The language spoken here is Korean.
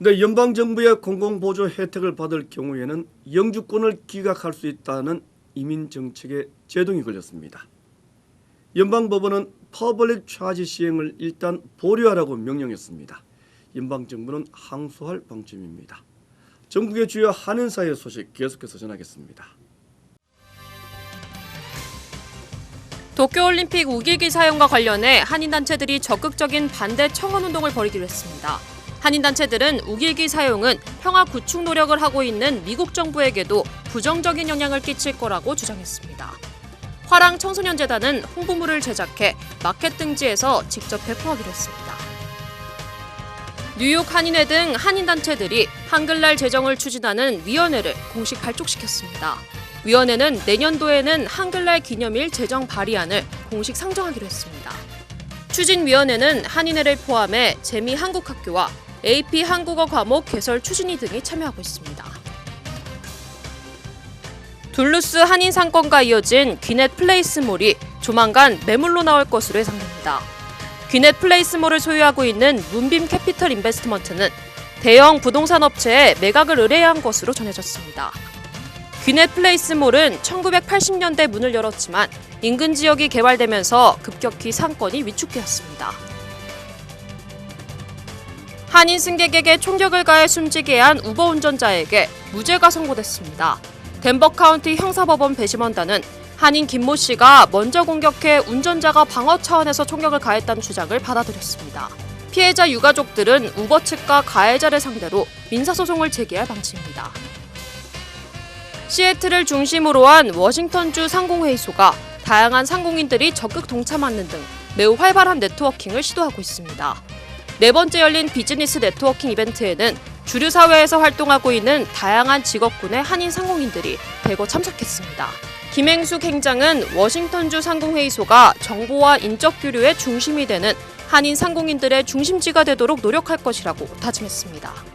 네, 연방 정부의 공공 보조 혜택을 받을 경우에는 영주권을 기각할 수 있다는 이민 정책에 제동이 걸렸습니다. 연방 법원은 퍼블릭 차지 시행을 일단 보류하라고 명령했습니다. 연방 정부는 항소할 방침입니다. 전국의 주요 한인사회 소식 계속해서 전하겠습니다. 도쿄올림픽 우길기 사용과 관련해 한인단체들이 적극적인 반대 청원 운동을 벌이기로 했습니다. 한인단체들은 우길기 사용은 평화 구축 노력을 하고 있는 미국 정부에게도 부정적인 영향을 끼칠 거라고 주장했습니다. 화랑 청소년재단은 홍보물을 제작해 마켓 등지에서 직접 배포하기로 했습니다. 뉴욕 한인회 등 한인단체들이 한글날 제정을 추진하는 위원회를 공식 발족시켰습니다. 위원회는 내년도에는 한글날 기념일 제정 발의안을 공식 상정하기로 했습니다. 추진위원회는 한인회를 포함해 재미 한국학교와 AP 한국어 과목 개설 추진위 등이 참여하고 있습니다. 둘루스 한인 상권과 이어진 귀넷 플레이스몰이 조만간 매물로 나올 것으로 예상됩니다. 귀넷 플레이스몰을 소유하고 있는 문빔 캐피털 인베스트먼트는 대형 부동산 업체에 매각을 의뢰한 것으로 전해졌습니다. 귀넷 플레이스몰은 1980년대 문을 열었지만 인근 지역이 개발되면서 급격히 상권이 위축되었습니다. 한인 승객에게 총격을 가해 숨지게 한 우버 운전자에게 무죄가 선고됐습니다. 덴버 카운티 형사법원 배심원단은 한인 김모 씨가 먼저 공격해 운전자가 방어 차원에서 총격을 가했다는 주장을 받아들였습니다. 피해자 유가족들은 우버 측과 가해자를 상대로 민사소송을 제기할 방침입니다. 시애틀을 중심으로 한 워싱턴주 상공회의소가 다양한 상공인들이 적극 동참하는 등 매우 활발한 네트워킹을 시도하고 있습니다. 네 번째 열린 비즈니스 네트워킹 이벤트에는 주류 사회에서 활동하고 있는 다양한 직업군의 한인 상공인들이 대거 참석했습니다. 김행숙 행장은 워싱턴주 상공회의소가 정보와 인적 교류의 중심이 되는 한인 상공인들의 중심지가 되도록 노력할 것이라고 다짐했습니다.